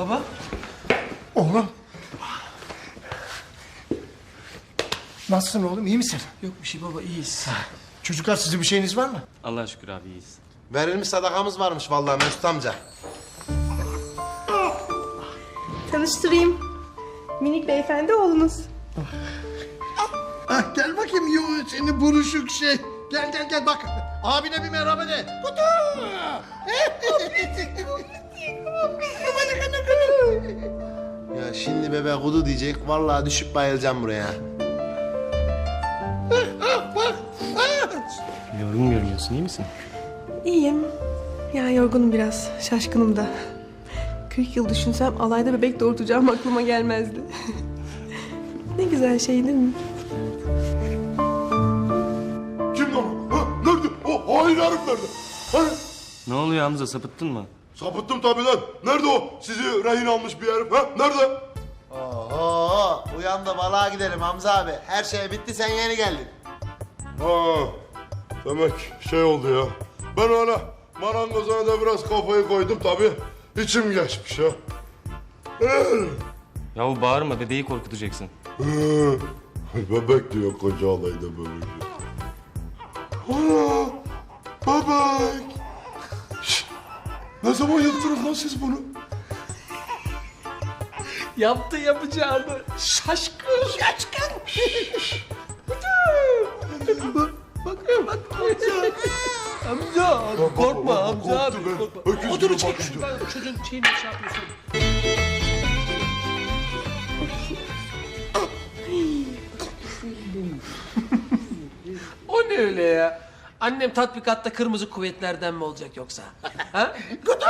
Baba. Oğlum. Nasılsın oğlum iyi misin? Yok bir şey baba iyiyiz. Çocuklar sizin bir şeyiniz var mı? Allah'a şükür abi iyiyiz. Verilmiş sadakamız varmış vallahi Mesut amca. Tanıştırayım. Minik beyefendi oğlunuz. Ah, gel bakayım yo seni buruşuk şey. Gel gel gel bak. Abine bir merhaba de. Kutu. Ya şimdi bebe kudu diyecek vallahi düşüp bayılacağım buraya. Yorgun görünüyorsun iyi misin? İyiyim. Ya yorgunum biraz. Şaşkınım da. 40 yıl düşünsem alayda bebek doğurtacağım aklıma gelmezdi. ne güzel şey değil mi? Kim lan o? Ha, nerede? O hain herif nerede? Hani? Ne oluyor Hamza sapıttın mı? Sapıttım tabii lan. Nerede o? Sizi rehin almış bir herif. Ha? Nerede? Oho uyan da balığa gidelim Hamza abi. Her şey bitti sen yeni geldin. Ha, demek şey oldu ya. Ben öyle marangozuna da biraz kafayı koydum tabii. İçim geçmiş ya. Yahu bağırma bebeği korkutacaksın. Bebek diyor koca alayda bebek. Ana, bebek. Şşt, Ne zaman yaptınız lan siz bunu? Yaptı yapacağını. Şaşkın. Şaşkın. Bakıyor bak. Amca. Amca. Korkma amca abi. Korkma. Öküz gibi çek şuradan. Çocuğun şeyini şey yapıyorsun. o ne öyle ya? Annem tatbikatta kırmızı kuvvetlerden mi olacak yoksa? ha? Kutu.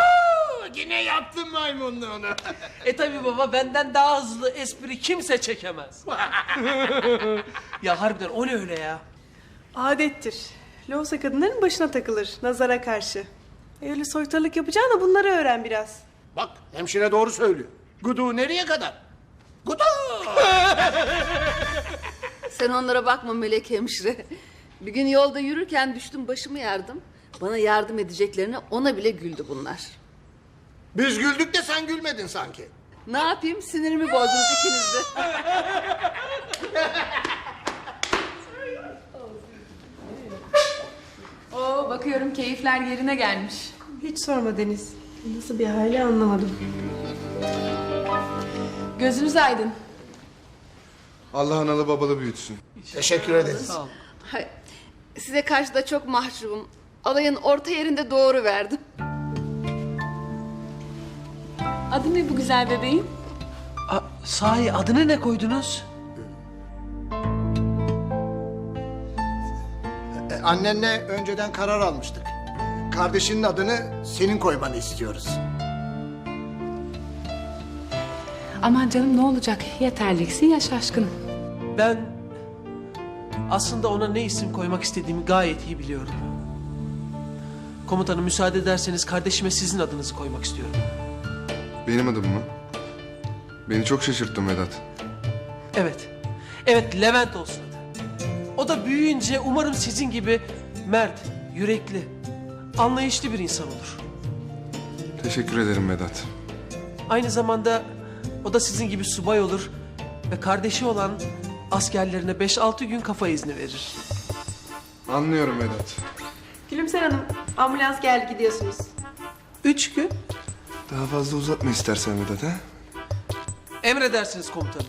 Yine yaptın maymunluğunu. E tabi baba benden daha hızlı espri kimse çekemez. ya harbiden o ne öyle ya? Adettir. Loğusa kadınların başına takılır nazara karşı. E öyle soytarılık yapacağına bunları öğren biraz. Bak hemşire doğru söylüyor. Gudu nereye kadar? Gudu. Sen onlara bakma Melek hemşire. Bir gün yolda yürürken düştüm başımı yardım. Bana yardım edeceklerine ona bile güldü bunlar. Biz güldük de sen gülmedin sanki. Ne yapayım sinirimi bozdunuz ikiniz de. Oo bakıyorum keyifler yerine gelmiş. Hiç sorma Deniz. Nasıl bir hali anlamadım. Gözünüz aydın. Allah analı babalı büyütsün. Teşekkür ederiz. Size karşı da çok mahcubum. Alayın orta yerinde doğru verdim. Adı ne bu güzel bebeğin? A, sahi adını ne koydunuz? E, annenle önceden karar almıştık. Kardeşinin adını senin koymanı istiyoruz. Aman canım ne olacak? Ya terliksin ya şaşkın. Ben aslında ona ne isim koymak istediğimi gayet iyi biliyorum. Komutanım müsaade ederseniz kardeşime sizin adınızı koymak istiyorum. Benim adım mı? Beni çok şaşırttın Vedat. Evet. Evet Levent olsun adı. O da büyüyünce umarım sizin gibi mert, yürekli, anlayışlı bir insan olur. Teşekkür ederim Vedat. Aynı zamanda o da sizin gibi subay olur ve kardeşi olan askerlerine 5-6 gün kafa izni verir. Anlıyorum Vedat. Gülümser Hanım ambulans geldi gidiyorsunuz. Üç gün Daha fazla uzatma istersen Vedat ha? emredersiniz komutanım.